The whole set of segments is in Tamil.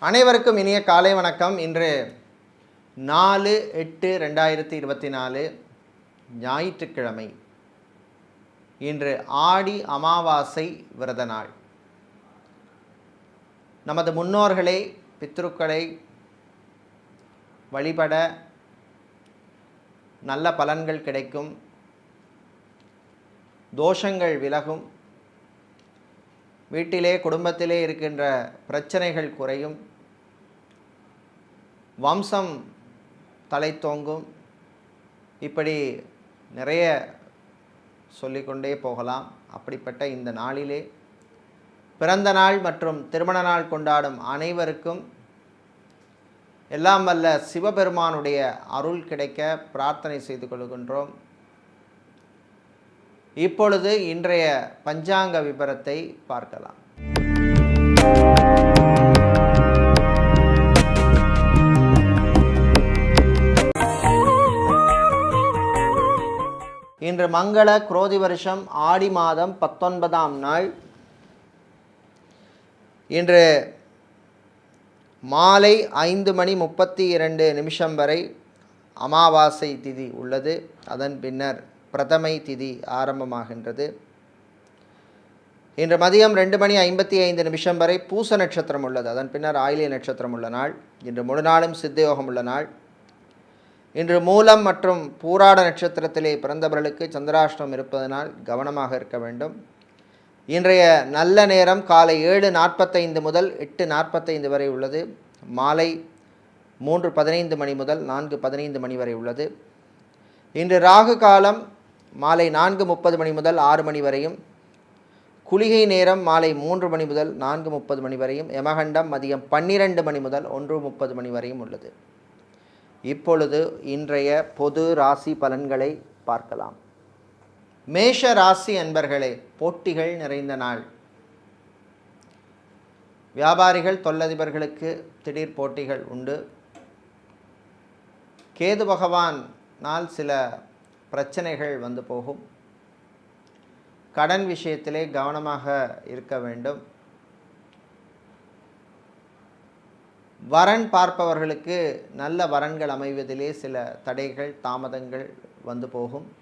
அனைவருக்கும் இனிய காலை வணக்கம். இன்று நாலு எட்டு ரெண்டாயிரத்தி இருபத்தி நாலு ஞாயிற்றுக்கிழமை. இன்று ஆடி அமாவாசை விரத நாள். நமது முன்னோர்களை பித்ருக்களை வழிபட நல்ல பலன்கள் கிடைக்கும். தோஷங்கள் விலகும். வீட்டிலே குடும்பத்திலே இருக்கின்ற பிரச்சனைகள் குறையும். வம்சம் தலைத்தோங்கும் இப்படி நிறைய சொல்லிக்கொண்டே போகலாம். அப்படிப்பட்ட இந்த நாளிலே பிறந்த நாள் மற்றும் திருமண நாள் கொண்டாடும் அனைவருக்கும் எல்லாம் வல்ல சிவபெருமானுடைய அருள் கிடைக்க பிரார்த்தனை செய்து கொள்கின்றோம். இப்பொழுது இன்றைய பஞ்சாங்க விபரத்தை பார்க்கலாம். மங்கள குரோதி வருஷம் ஆடி மாதம் பத்தொன்பதாம் நாள். இன்று மாலை ஐந்து மணி முப்பத்தி இரண்டு நிமிஷம் வரை அமாவாசை திதி உள்ளது. அதன் பின்னர் பிரதமை திதி ஆரம்பமாகின்றது. இன்று மதியம் ரெண்டு மணி ஐம்பத்தி ஐந்து நிமிஷம் வரை பூச நட்சத்திரம் உள்ளது. அதன் பின்னர் ஆயிலிய நட்சத்திரம் உள்ள நாள். இன்று முழு நாளும் சித்தயோகம் உள்ள நாள். இன்று மூலம் மற்றும் பூராட நட்சத்திரத்திலே பிறந்தவர்களுக்கு சந்திராஷ்டம் இருப்பதனால் கவனமாக இருக்க வேண்டும். இன்றைய நல்ல நேரம் காலை ஏழு நாற்பத்தைந்து முதல் எட்டு நாற்பத்தைந்து வரை உள்ளது. மாலை மூன்று பதினைந்து மணி முதல் நான்கு பதினைந்து மணி வரை உள்ளது. இன்று ராகு காலம் மாலை நான்கு முப்பது மணி முதல் ஆறு மணி வரையும். குளிகை நேரம் மாலை மூன்று மணி முதல் நான்கு முப்பது மணி வரையும். யமகண்டம் மதியம் பன்னிரண்டு மணி முதல் ஒன்று முப்பது மணி வரையும் உள்ளது. இப்பொழுது இன்றைய பொது ராசி பலன்களை பார்க்கலாம். மேஷ ராசி அன்பர்களே போட்டிகள் நிறைந்த நாள். வியாபாரிகள் தொல்லதிபர்களுக்கு திடீர் போட்டிகள் உண்டு. கேது பகவானால் சில பிரச்சனைகள் வந்து போகும். கடன் விஷயத்திலே கவனமாக இருக்க வேண்டும். வரன் பார்ப்பவர்களுக்கு நல்ல வரன்கள் அமைவதிலே சில தடைகள் தாமதங்கள் வந்து போகும்.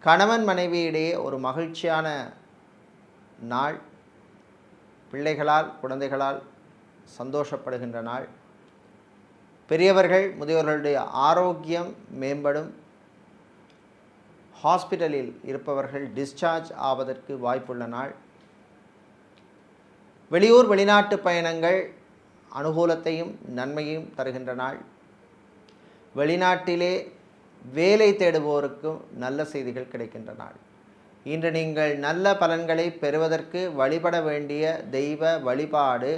கணவன் மனைவியிடையே ஒரு மகிழ்ச்சியான நாள். பிள்ளைகளால் குழந்தைகளால் சந்தோஷப்படுகின்ற நாள். பெரியவர்கள் முதியோர்களுடைய ஆரோக்கியம் மேம்படும். ஹாஸ்பிட்டலில் இருப்பவர்கள் டிஸ்சார்ஜ் ஆவதற்கு வாய்ப்புள்ள நாள். வெளியூர் வெளிநாட்டு பயணங்கள் அனுகூலத்தையும் நன்மையும் தருகின்ற நாள். வெளிநாட்டிலே வேலை தேடுவோருக்கும் நல்ல செய்திகள் கிடைக்கின்ற நாள். இன்று நீங்கள் நல்ல பலன்களை பெறுவதற்கு வழிபட வேண்டிய தெய்வ வழிபாடு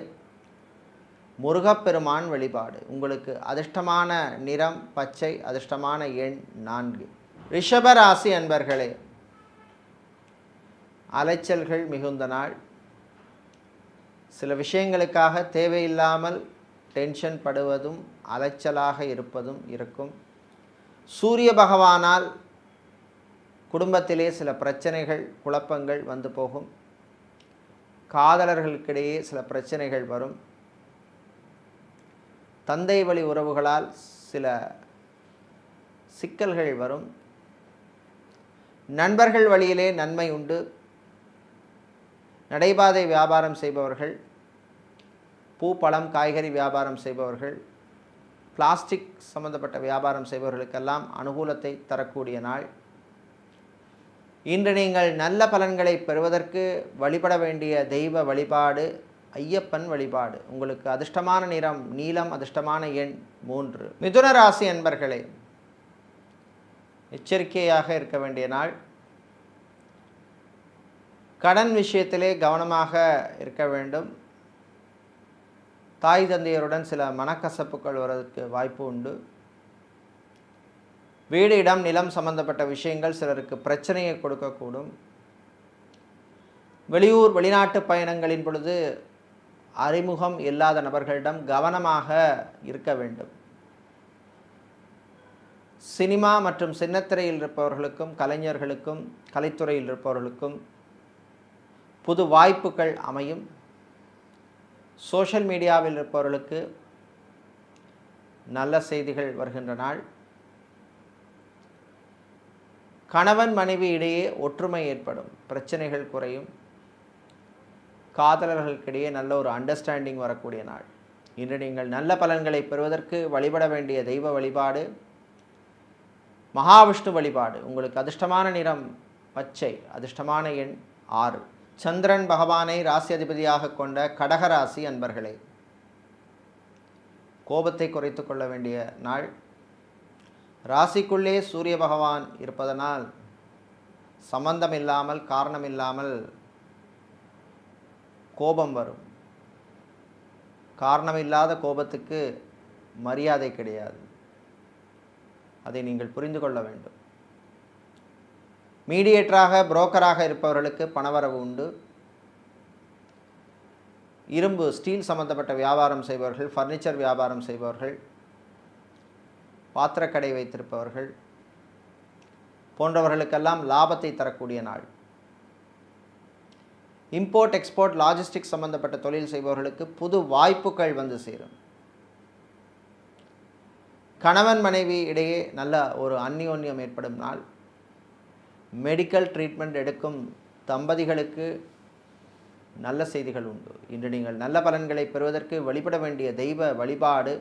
முருகப்பெருமான் வழிபாடு. உங்களுக்கு அதிர்ஷ்டமான நிறம் பச்சை அதிர்ஷ்டமான எண் நான்கு. ரிஷபராசி அன்பர்களே அலைச்சல்கள் மிகுந்த நாள். சில விஷயங்களுக்காக தேவையில்லாமல் டென்ஷன் படுவதும் அலைச்சலாக இருப்பதும் இருக்கும். சூரிய பகவானால் குடும்பத்திலே சில பிரச்சனைகள் குழப்பங்கள் வந்து போகும். காதலர்களுக்கிடையே சில பிரச்சனைகள் வரும். தந்தை வழி உறவுகளால் சில சிக்கல்கள் வரும். நண்பர்கள் வழியிலே நன்மை உண்டு. நடைபாதை வியாபாரம் செய்பவர்கள் பூ பழம் காய்கறி வியாபாரம் செய்பவர்கள் பிளாஸ்டிக் சம்பந்தப்பட்ட வியாபாரம் செய்பவர்களுக்கெல்லாம் அனுகூலத்தை தரக்கூடிய நாள். இன்று நீங்கள் நல்ல பலன்களை பெறுவதற்கு வழிபட வேண்டிய தெய்வ வழிபாடு ஐயப்பன் வழிபாடு. உங்களுக்கு அதிர்ஷ்டமான நிறம் நீளம் அதிர்ஷ்டமான எண் மூன்று. மிதுன ராசி அன்பர்களே எச்சரிக்கையாக இருக்க வேண்டிய நாள். கடன் விஷயத்திலே கவனமாக இருக்க வேண்டும். தாய் தந்தையருடன் சில மனக்கசப்புகள் வருவதற்கு வாய்ப்பு உண்டு. வீடு இடம் நிலம் சம்பந்தப்பட்ட விஷயங்கள் சிலருக்கு பிரச்சனையை கொடுக்கக்கூடும். வெளியூர் வெளிநாட்டு பயணங்களின் பொழுது அறிமுகம் இல்லாத நபர்களிடம் கவனமாக இருக்க வேண்டும். சினிமா மற்றும் சின்னத்திரையில் இருப்பவர்களுக்கும் கலைஞர்களுக்கும் கலைத்துறையில் இருப்பவர்களுக்கும் புது வாய்ப்புகள் அமையும். சோஷியல் மீடியாவில் இருப்பவர்களுக்கு நல்ல செய்திகள் வருகின்ற நாள். கணவன் மனைவி இடையே ஒற்றுமை ஏற்படும். பிரச்சனைகள் குறையும். காதலர்களுக்கிடையே நல்ல ஒரு அண்டர்ஸ்டாண்டிங் வரக்கூடிய நாள். இன்று நீங்கள் நல்ல பலன்களை பெறுவதற்கு வழிபட வேண்டிய தெய்வ வழிபாடு மகாவிஷ்ணு வழிபாடு. உங்களுக்கு அதிர்ஷ்டமான நிறம் பச்சை. அதிர்ஷ்டமான எண் ஆறு. சந்திரன் பகவானை ராசி அதிபதியாக கொண்ட கடகராசி அன்பர்களே கோபத்தை குறைத்து கொள்ள வேண்டிய நாள். ராசிக்குள்ளே சூரிய பகவான் இருப்பதனால் சம்பந்தம் இல்லாமல் காரணம் இல்லாமல் கோபம் வரும். காரணமில்லாத கோபத்துக்கு மரியாதை கிடையாது. அதை நீங்கள் புரிந்து கொள்ள வேண்டும். மீடியேட்டராக புரோக்கராக இருப்பவர்களுக்கு பணவரவு உண்டு. இரும்பு ஸ்டீல் சம்பந்தப்பட்ட வியாபாரம் செய்பவர்கள் ஃபர்னிச்சர் வியாபாரம் செய்பவர்கள் பாத்திரக்கடை வைத்திருப்பவர்கள் போன்றவர்களுக்கெல்லாம் லாபத்தை தரக்கூடிய நாள். இம்போர்ட் எக்ஸ்போர்ட் லாஜிஸ்டிக்ஸ் சம்பந்தப்பட்ட தொழில் செய்பவர்களுக்கு புது வாய்ப்புகள் வந்து சேரும். கணவன் மனைவி இடையே நல்ல ஒரு அந்யோன்யம் ஏற்படும் நாள். மெடிக்கல் ட்ரீட்மெண்ட் எடுக்கும் தம்பதிகளுக்கு நல்ல செய்திகள் உண்டு. இன்று நீங்கள் நல்ல பலன்களை பெறுவதற்கு வழிபட வேண்டிய தெய்வ வழிபாடு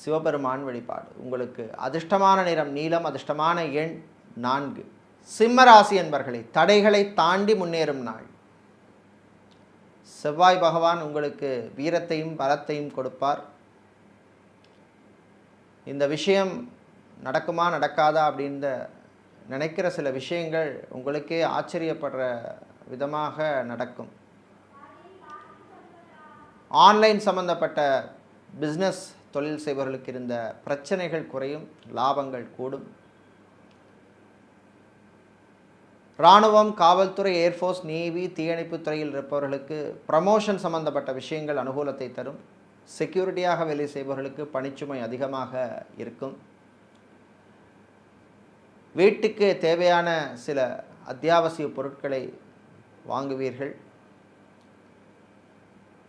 சிவபெருமான் வழிபாடு. உங்களுக்கு அதிர்ஷ்டமான நிறம் நீளம் அதிர்ஷ்டமான எண் நான்கு. சிம்மராசி என்பர்களை தடைகளை தாண்டி முன்னேறும் நாள். செவ்வாய் பகவான் உங்களுக்கு வீரத்தையும் பலத்தையும் கொடுப்பார். இந்த விஷயம் நடக்குமா நடக்காதா அப்படின்ற நினைக்கிற சில விஷயங்கள் உங்களுக்கே ஆச்சரியப்படுற விதமாக நடக்கும். ஆன்லைன் சம்பந்தப்பட்ட பிஸ்னஸ் தொழில் செய்பவர்களுக்கு இருந்த பிரச்சனைகள் குறையும் லாபங்கள் கூடும். இராணுவம் காவல்துறை ஏர்ஃபோர்ஸ் நேவி தீயணைப்பு துறையில் இருப்பவர்களுக்கு ப்ரமோஷன் சம்பந்தப்பட்ட விஷயங்கள் அனுகூலத்தை தரும். செக்யூரிட்டியாக வேலை செய்பவர்களுக்கு பணிச்சுமை அதிகமாக இருக்கும். வீட்டுக்கு தேவையான சில அத்தியாவசிய பொருட்களை வாங்குவீர்கள்.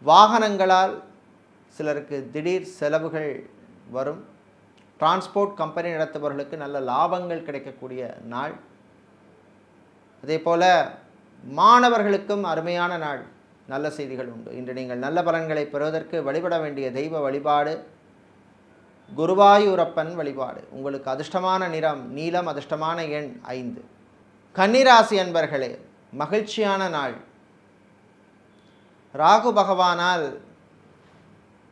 வாகனங்களால் சிலருக்கு திடீர் செலவுகள் வரும். டிரான்ஸ்போர்ட் கம்பெனி நடத்துபவர்களுக்கு நல்ல லாபங்கள் கிடைக்கக்கூடிய நாள். அதே போல் மாணவர்களுக்கும் அருமையான நாள். நல்ல செய்திகள் உண்டு. இன்று நீங்கள் நல்ல பலன்களை பெறுவதற்கு வழிபட வேண்டிய தெய்வ வழிபாடு குருவாயூரப்பன் வழிபாடு. உங்களுக்கு அதிர்ஷ்டமான நிறம் நீலம் அதிர்ஷ்டமான எண் ஐந்து. கன்னிராசி அன்பர்களே மகிழ்ச்சியான நாள். ராகு பகவானால்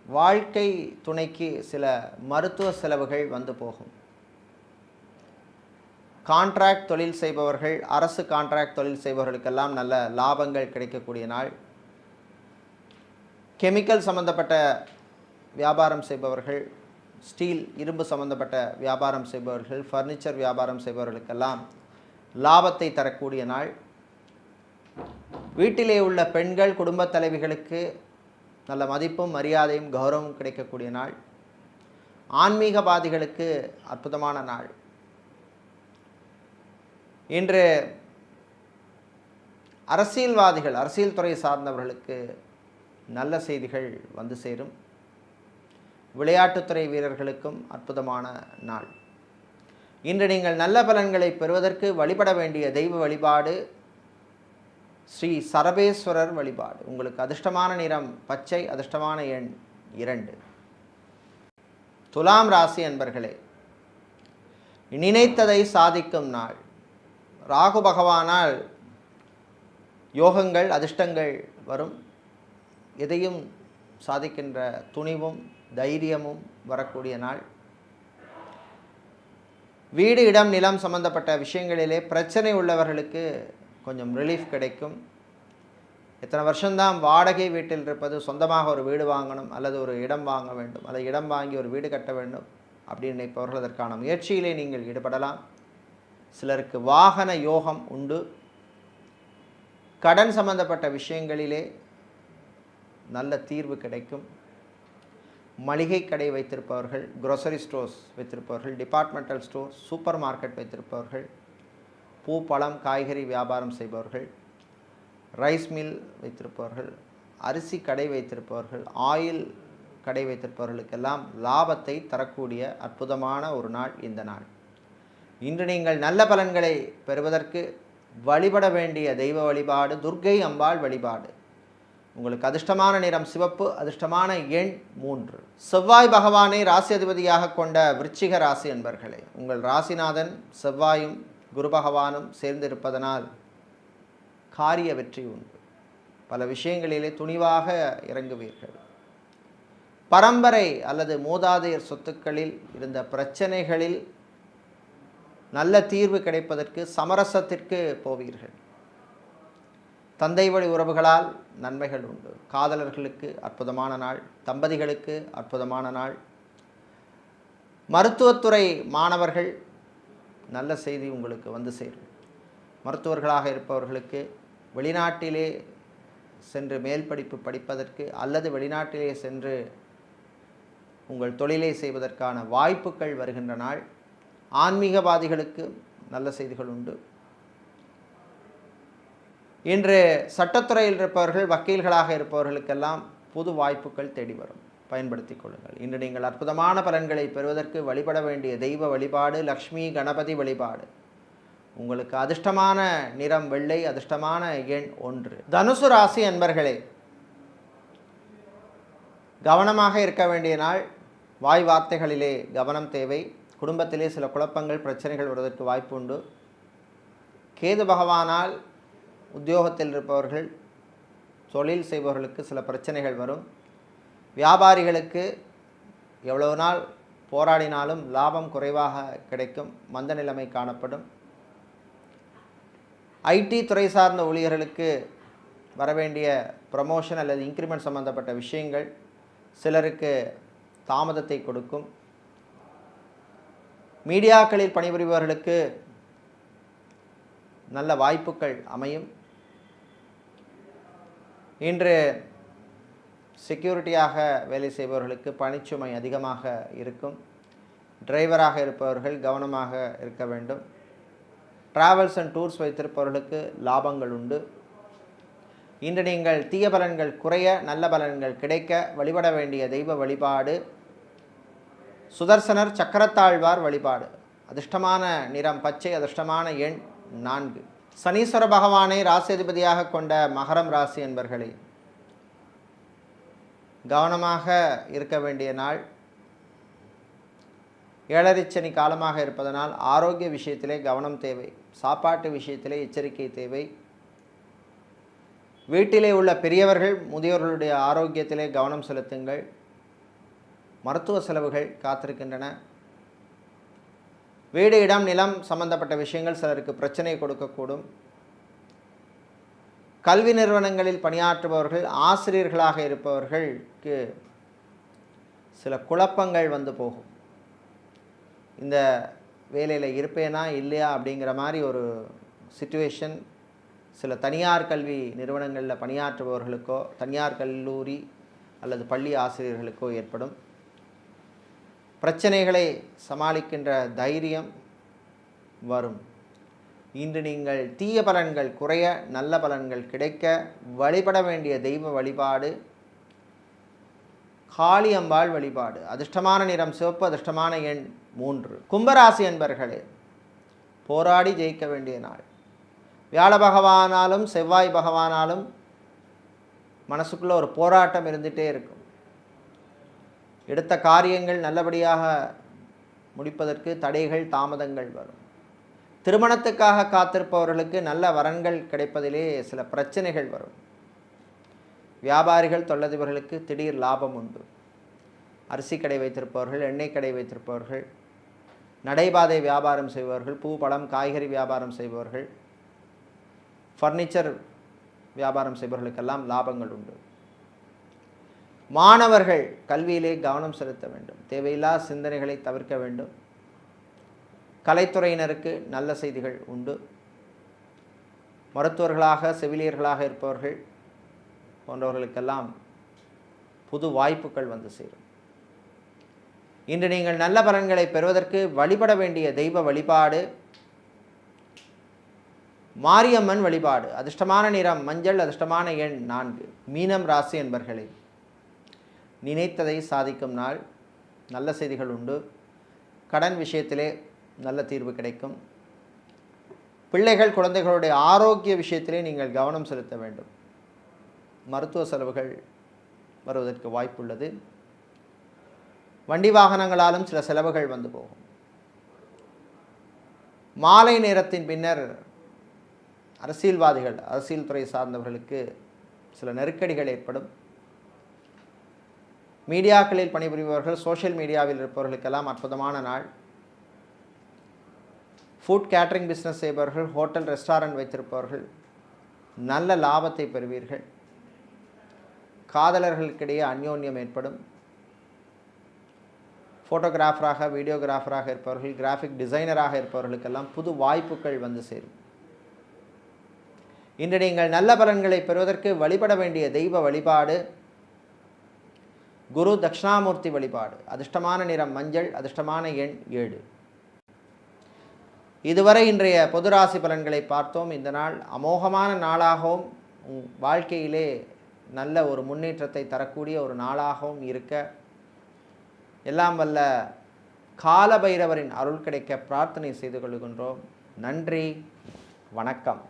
வாழ்க்கை துணைக்கு சில மருத்துவ செலவுகள் வந்து போகும். கான்ட்ராக்ட் தொழில் செய்பவர்கள் அரசு கான்ட்ராக்ட் தொழில் செய்பவர்களுக்கெல்லாம் நல்ல லாபங்கள் கிடைக்கக்கூடிய நாள். கெமிக்கல் சம்பந்தப்பட்ட வியாபாரம் செய்பவர்கள் ஸ்டீல் இரும்பு சம்பந்தப்பட்ட வியாபாரம் செய்பவர்கள் ஃபர்னிச்சர் வியாபாரம் செய்பவர்களுக்கெல்லாம் லாபத்தை தரக்கூடிய நாள். வீட்டிலே உள்ள பெண்கள் குடும்பத் தலைவிகளுக்கு நல்ல மதிப்பும் மரியாதையும் கௌரவம் கிடைக்கக்கூடிய நாள். ஆன்மீகவாதிகளுக்கு அற்புதமான நாள். இன்று அரசியல்வாதிகள் அரசியல் துறை சார்ந்தவர்களுக்கு நல்ல செய்திகள் வந்து சேரும். விளையாட்டுத்துறை வீரர்களுக்கும் அற்புதமான நாள். இன்று நீங்கள் நல்ல பலன்களை பெறுவதற்கு வழிபட வேண்டிய தெய்வ வழிபாடு ஸ்ரீ சரபேஸ்வரர் வழிபாடு. உங்களுக்கு அதிர்ஷ்டமான நிறம் பச்சை அதிர்ஷ்டமான எண் இரண்டு. துலாம் ராசி அன்பர்களே நினைத்ததை சாதிக்கும் நாள். ராகு பகவானால் யோகங்கள் அதிர்ஷ்டங்கள் வரும். எதையும் சாதிக்கின்ற துணிவும் தைரியமும் வரக்கூடிய நாள். வீடு இடம் நிலம் சம்பந்தப்பட்ட விஷயங்களிலே பிரச்சனை உள்ளவர்களுக்கு கொஞ்சம் ரிலீஃப் கிடைக்கும். எத்தனை வருஷம்தான் வாடகை வீட்டில் இருப்பது சொந்தமாக ஒரு வீடு வாங்கணும் அல்லது ஒரு இடம் வாங்க வேண்டும். அல்லது இடம் வாங்கி ஒரு வீடு கட்ட வேண்டும் அப்படின்னு நினைப்பவர்கள் அதற்கான முயற்சியிலே நீங்கள் ஈடுபடலாம். சிலருக்கு வாகன யோகம் உண்டு. கடன் சம்பந்தப்பட்ட விஷயங்களிலே நல்ல தீர்வு கிடைக்கும். மளிகை கடை வைத்திருப்பவர்கள் க்ரோசரி ஸ்டோர்ஸ் வைத்திருப்பவர்கள் டிபார்ட்மெண்டல் ஸ்டோர் சூப்பர் மார்க்கெட் வைத்திருப்பவர்கள் பூ பழம் காய்கறி வியாபாரம் செய்பவர்கள் ரைஸ் மில் வைத்திருப்பவர்கள் அரிசி கடை வைத்திருப்பவர்கள் ஆயில் கடை வைத்திருப்பவர்களுக்கெல்லாம் லாபத்தை தரக்கூடிய அற்புதமான ஒரு நாள் இந்த நாள். இன்று நீங்கள் நல்ல பலன்களை பெறுவதற்கு வழிபட வேண்டிய தெய்வ வழிபாடு துர்க்கை அம்பாள் வழிபாடு. உங்களுக்கு அதிர்ஷ்டமான நிறம் சிவப்பு அதிர்ஷ்டமான எண் மூன்று. செவ்வாய் பகவானை ராசி அதிபதியாக கொண்ட விருச்சிக ராசி என்பர்களே உங்கள் ராசிநாதன் செவ்வாயும் குரு பகவானும் சேர்ந்திருப்பதனால் காரிய வெற்றி உண்டு. பல விஷயங்களிலே துணிவாக இறங்குவீர்கள். பரம்பரை அல்லது மூதாதையர் சொத்துக்களில் இருந்த பிரச்சனைகளில் நல்ல தீர்வு கிடைப்பதற்கு சமரசத்திற்கு போவீர்கள். தந்தை வழி உறவுகளால் நன்மைகள் உண்டு. காதலர்களுக்கு அற்புதமான நாள் தம்பதிகளுக்கு அற்புதமான நாள். மருத்துவத்துறை மாணவர்கள் நல்ல செய்தி உங்களுக்கு வந்து சேரும். மருத்துவர்களாக இருப்பவர்களுக்கு வெளிநாட்டிலே சென்று மேல் படிப்பு படிப்பதற்கு அல்லது வெளிநாட்டிலே சென்று உங்கள் தொழிலை செய்வதற்கான வாய்ப்புகள் வருகின்ற நாள். ஆன்மீகவாதிகளுக்கு நல்ல செய்திகள் உண்டு. இன்று சட்டத்துறையில் இருப்பவர்கள் வக்கீல்களாக இருப்பவர்களுக்கெல்லாம் புது வாய்ப்புகள் தேடி வரும். பயன்படுத்தி கொள்ளுங்கள். இன்று நீங்கள் அற்புதமான பலன்களை பெறுவதற்கு வழிபட வேண்டிய தெய்வ வழிபாடு லக்ஷ்மி கணபதி வழிபாடு. உங்களுக்கு அதிர்ஷ்டமான நிறம் வெள்ளை அதிர்ஷ்டமான எண் ஒன்று. தனுசு ராசி அன்பர்களே கவனமாக இருக்க வேண்டிய நாள். வாய் வார்த்தைகளிலே கவனம் தேவை. குடும்பத்திலே சில குழப்பங்கள் பிரச்சனைகள் வருவதற்கு வாய்ப்பு உண்டு. கேது பகவானால் உத்தியோகத்தில் இருப்பவர்கள் தொழில் செய்பவர்களுக்கு சில பிரச்சனைகள் வரும். வியாபாரிகளுக்கு எவ்வளவு நாள் போராடினாலும் லாபம் குறைவாக கிடைக்கும். மந்த நிலைமை காணப்படும். ஐடி துறை சார்ந்த ஊழியர்களுக்கு வரவேண்டிய ப்ரமோஷன் அல்லது இன்க்ரிமெண்ட் சம்பந்தப்பட்ட விஷயங்கள் சிலருக்கு தாமதத்தை கொடுக்கும். மீடியாக்களில் பணிபுரிபவர்களுக்கு நல்ல வாய்ப்புகள் அமையும். இன்று செக்யூரிட்டியாக வேலை செய்பவர்களுக்கு பணிச்சுமை அதிகமாக இருக்கும். டிரைவராக இருப்பவர்கள் கவனமாக இருக்க வேண்டும். டிராவல்ஸ் அண்ட் டூர்ஸ் வைத்திருப்பவர்களுக்கு லாபங்கள் உண்டு. இன்று நீங்கள் தீய பலன்கள் குறைய நல்ல பலன்கள் கிடைக்க வழிபட வேண்டிய தெய்வ வழிபாடு சுதர்சனர் சக்கரத்தாழ்வார் வழிபாடு. அதிர்ஷ்டமான நிறம் பச்சை அதிர்ஷ்டமான எண் நான்கு. சனீஸ்வர பகவானை ராசி கொண்ட மகரம் ராசி என்பர்களே கவனமாக இருக்க வேண்டிய நாள் ஏழரிச்சனி காலமாக இருப்பதனால் ஆரோக்கிய விஷயத்திலே கவனம் தேவை சாப்பாட்டு விஷயத்திலே எச்சரிக்கை தேவை. வீட்டிலே உள்ள பெரியவர்கள் முதியோர்களுடைய ஆரோக்கியத்திலே கவனம் செலுத்துங்கள். மருத்துவ செலவுகள் காத்திருக்கின்றன. வீடு இடம் நிலம் சம்பந்தப்பட்ட விஷயங்கள் சிலருக்கு பிரச்சனை கொடுக்கக்கூடும். கல்வி நிறுவனங்களில் பணியாற்றுபவர்கள் ஆசிரியர்களாக இருப்பவர்களுக்கு சில குழப்பங்கள் வந்து போகும். இந்த வேலையில் இருப்பேனா இல்லையா அப்படிங்கிற மாதிரி ஒரு சுச்சுவேஷன் சில தனியார் கல்வி நிறுவனங்களில் பணியாற்றுபவர்களுக்கோ தனியார் கல்லூரி அல்லது பள்ளி ஆசிரியர்களுக்கோ ஏற்படும். பிரச்சனைகளை சமாளிக்கின்ற தைரியம் வரும். இன்று நீங்கள் தீய பலன்கள் குறைய நல்ல பலன்கள் கிடைக்க வழிபட வேண்டிய தெய்வ வழிபாடு காளியம்பாள் வழிபாடு. அதிர்ஷ்டமான நிறம் சிவப்பு அதிர்ஷ்டமான எண் மூன்று. கும்பராசி என்பர்களே போராடி ஜெயிக்க வேண்டிய நாள். வியாழ பகவானாலும் செவ்வாய் பகவானாலும் மனசுக்குள்ளே ஒரு போராட்டம் இருந்துகிட்டே இருக்கும். எடுத்த காரியங்கள் நல்லபடியாக முடிப்பதற்கு தடைகள் தாமதங்கள் வரும். திருமணத்துக்காக காத்திருப்பவர்களுக்கு நல்ல வரன்கள் கிடைப்பதிலே சில பிரச்சனைகள் வரும். வியாபாரிகள் தொழிலதிபர்களுக்கு திடீர் லாபம் உண்டு. அரிசி கடை வைத்திருப்பவர்கள் எண்ணெய் கடை வைத்திருப்பவர்கள் நடைபாதை வியாபாரம் செய்பவர்கள் பூ பழம் காய்கறி வியாபாரம் செய்பவர்கள் ஃபர்னிச்சர் வியாபாரம் செய்பவர்களுக்கெல்லாம் லாபங்கள் உண்டு. மாணவர்கள் கல்வியிலே கவனம் செலுத்த வேண்டும். தேவையில்லா சிந்தனைகளை தவிர்க்க வேண்டும். கலைத்துறையினருக்கு நல்ல செய்திகள் உண்டு. மருத்துவர்களாக செவிலியர்களாக இருப்பவர்கள் போன்றவர்களுக்கெல்லாம் புது வாய்ப்புகள் வந்து சேரும். இன்று நீங்கள் நல்ல பலன்களை பெறுவதற்கு வழிபட வேண்டிய தெய்வ வழிபாடு மாரியம்மன் வழிபாடு அதிர்ஷ்டமான நிறம் மஞ்சள் அதிர்ஷ்டமான எண் நான்கு மீனம் ராசி என்பர்களே. நினைத்ததை சாதிக்கும் நாள். நல்ல செய்திகள் உண்டு. கடன் விஷயத்திலே நல்ல தீர்வு கிடைக்கும். பிள்ளைகள் குழந்தைகளுடைய ஆரோக்கிய விஷயத்திலே நீங்கள் கவனம் செலுத்த வேண்டும். மருத்துவ செலவுகள் வருவதற்கு வாய்ப்புள்ளது. வண்டி வாகனங்களாலும் சில செலவுகள் வந்து போகும். மாலை நேரத்தின் பின்னர் அரசியல்வாதிகள் அரசியல் துறை சார்ந்தவர்களுக்கு சில நெருக்கடிகள் ஏற்படும். மீடியாக்களில் பணிபுரிபவர்கள் சோஷியல் மீடியாவில் இருப்பவர்களுக்கெல்லாம் அற்புதமான நாள். ஃபுட் கேட்டரிங் பிஸ்னஸ் செய்பவர்கள் ஹோட்டல் ரெஸ்டாரண்ட் வைத்திருப்பவர்கள் நல்ல லாபத்தை பெறுவீர்கள். காதலர்களுக்கிடையே அந்யோன்யம் ஏற்படும். ஃபோட்டோகிராஃபராக வீடியோகிராஃபராக இருப்பவர்கள் கிராஃபிக் டிசைனராக இருப்பவர்களுக்கெல்லாம் புது வாய்ப்புகள் வந்து சேரும். இன்று நீங்கள் நல்ல பலன்களை பெறுவதற்கு வழிபட வேண்டிய தெய்வ வழிபாடு குரு தட்சிணாமூர்த்தி வழிபாடு. அதிர்ஷ்டமான நிறம் மஞ்சள் அதிர்ஷ்டமான எண் ஏழு. இதுவரை இன்றைய பொது ராசி பலன்களை பார்த்தோம். இந்த நாள் அமோகமான நாளாகவும் உங் வாழ்க்கையிலே நல்ல ஒரு முன்னேற்றத்தை தரக்கூடிய ஒரு நாளாகவும் இருக்க எல்லாம் வல்ல கால பைரவரின் அருள் கிடைக்க பிரார்த்தனை செய்து கொள்கின்றோம். நன்றி வணக்கம்.